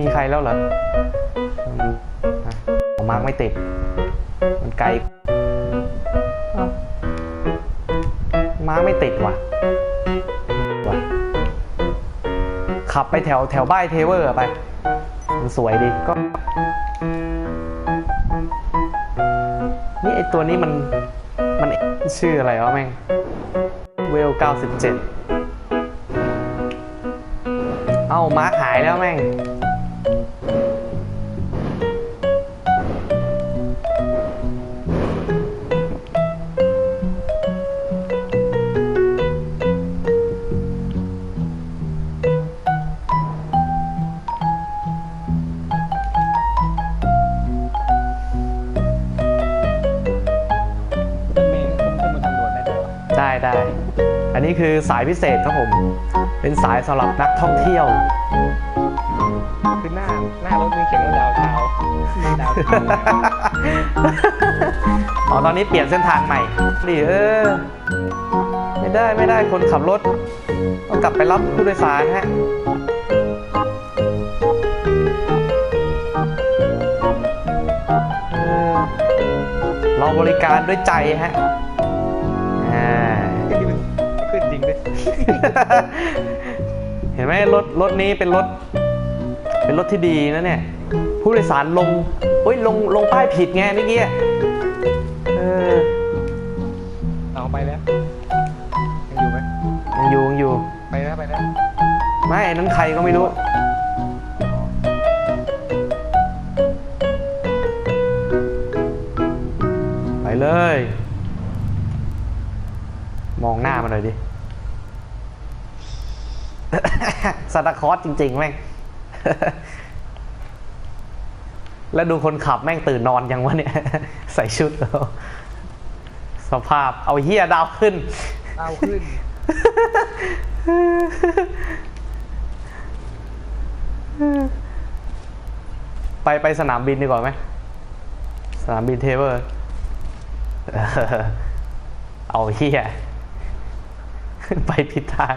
มีใครแล้วเหรออมามาร์กไม่ติด มันไกลมาร์กไม่ติดว่ะว่ะ ขับไปแถวแถวบ้ายเทเวอร์อะไป มันสวยดีก็ นี่ไอตัวนี้มัน มันชื่ออะไรวะแม่ง เวล 97 เอ้ามาร์คหายแล้วแม่ง ได้ได้ อันนี้คือสายพิเศษครับผม เป็นสายสำหรับนักท่องเที่ยว คือหน้าหน้ารถมีเขียนว่าดาวเทามีดาวเทาอ๋อตอนนี้เปลี่ยนเส้นทางใหม่ดิเออ ไม่ได้ไม่ได้คนขับรถ ต้องกลับไปรับผู้โดยสารฮะเออเราบริการด้วยใจฮะ เห็นไหมรถรถนี้เป็นรถ เป็นรถที่ดีนะเนี่ย ผู้โดยสารลงเฮ้ยลงลงป้ายผิดไงเมื่อกี้เออเอาไปแล้ว ยังอยู่ไหมยังอยู่ยังอยู่ ไปแล้วไปแล้วไม่อันนั้นใครก็ไม่รู้ ไปเลย มองหน้ามันหน่อยดิ ซานตาคลอสจริง ๆ แม่ง แล้วดูคนขับแม่งตื่นนอนยังวะเนี่ย ใส่ชุดแล้วสภาพเอาเฮียดาวขึ้นเอาขึ้น ไปไปสนามบินดีกว่าไหม สนามบินเทเวอร์ เออเอาเฮียไปผิดทาง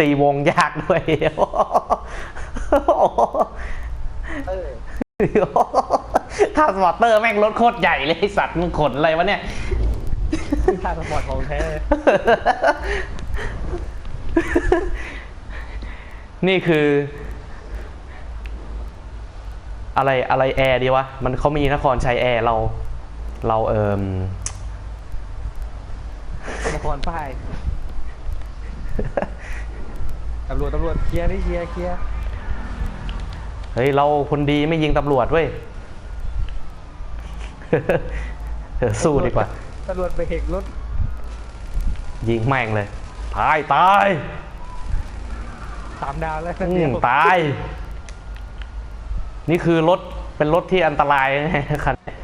ตีวงยากด้วยถ้าสปอร์เตอร์แม่งรถโคตรใหญ่เลยสัตว์มึงขนอะไรวะเนี่ยที่าสปอร์ตของแท้นี่คือ อะไรอะไรแอร์ดีวะ มันเขามีนครชัยแอร์เรา เราเอิมนครป้าย ตำรวจตำรวจเคลียร์นี่เคลียร์เคลียร์เฮ้ยเราคนดีไม่ยิงตำรวจเว้ย เออสู้ดีกว่า ตำรวจไปเฮกรถยิงแม่งเลย ตายตายสามดาวแล้วอืมตาย นี่คือรถเป็นรถที่อันตรายนะคันนี้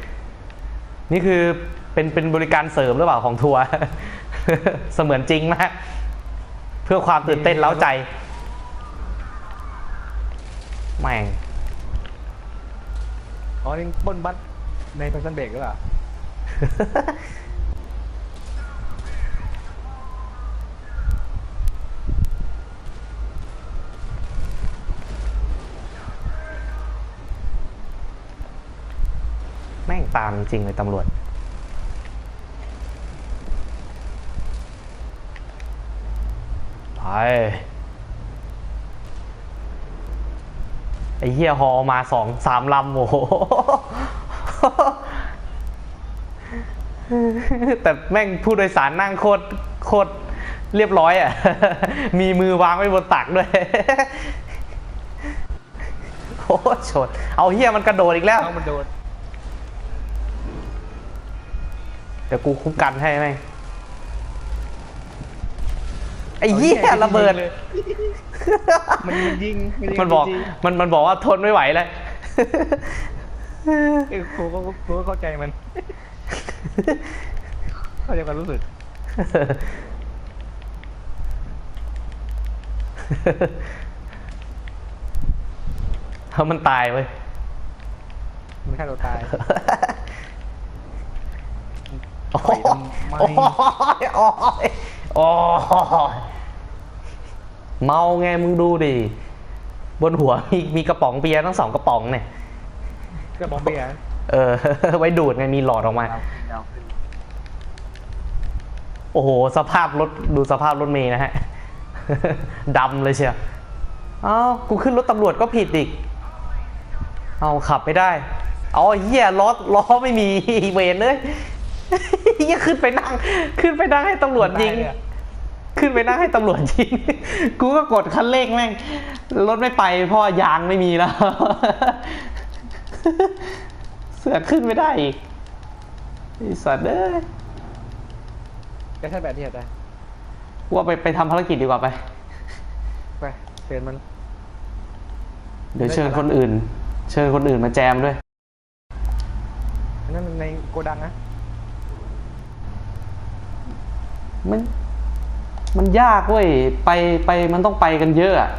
นี่คือเป็นเป็นบริการเสริมหรือเปล่าของทัวร์ เสมือนจริงมาก เพื่อความตื่นเต้นเล้าใจแม่งอ๋อนี่บนบัสในพันเบรกหรือเปล่าแม่งตามจริงเลยตำรวจ ไปไอ้เหี้ยฮอมาสองสามลำโอ้โหแต่แม่งผู้โดยสารนั่งโคตรโคตรเรียบร้อยอะ มีมือวางไว้บนตักด้วย โอ้ชน เอาเฮียมันกระโดดอีกแล้วน้องมันโดนเดี๋ยวกูคุ้มกันให้ไหมง ไอ้เหี้ยระเบิดเลยมันยิงยิงมันบอกจริงมันมันบอกว่าทนไม่ไหวแล้วเออกูก็กูก็เข้าใจมัน เข้าใจความรู้สึกเพราะมันตายเว้ย มันฆ่าตัวตายโอ้ปล่อยยทำไมโอ้ย โอ้ยโอ้ยเมาไงมึงดูดิ บนหัวมีมีกระป๋องเบียร์ทั้งสองกระป๋องเนี่ยก็บอกเบียร์เออ ไว้ดูดไงมีหลอดออกมายาวขึ้นยาวขึ้นโอ้โห สภาพรถดูสภาพรถเมย์นะฮะดำเลยเชียวเอ้ากูขึ้นรถตำรวจก็ผิดอีก เอาขับไม่ได้ เอาไอ้เหี้ยล้อล้อไม่มีเวนเลย เหี้ยขึ้นไปนั่ง ขึ้นไปนั่งให้ตำรวจยิงตาเนี่ยขึ้นไปนั่งให้ตำรวจยิง กูก็กดคันเร่งแม่ง รถไม่ไปเพราะยางไม่มีแล้ว เสือกขึ้นไม่ได้อีกไอ้สัตว์เอ้ยก็ใช่แบบนี้ได้กูว่าไปไปทำภารกิจดีกว่าไป ไปเชิญมัน เดี๋ยวเชิญคนอื่น เชิญคนอื่นมาแจมด้วยอันนั่นมันในโกดังนะ มัน มันยากเว้ย ไปไปมันต้องไปกันเยอะอะ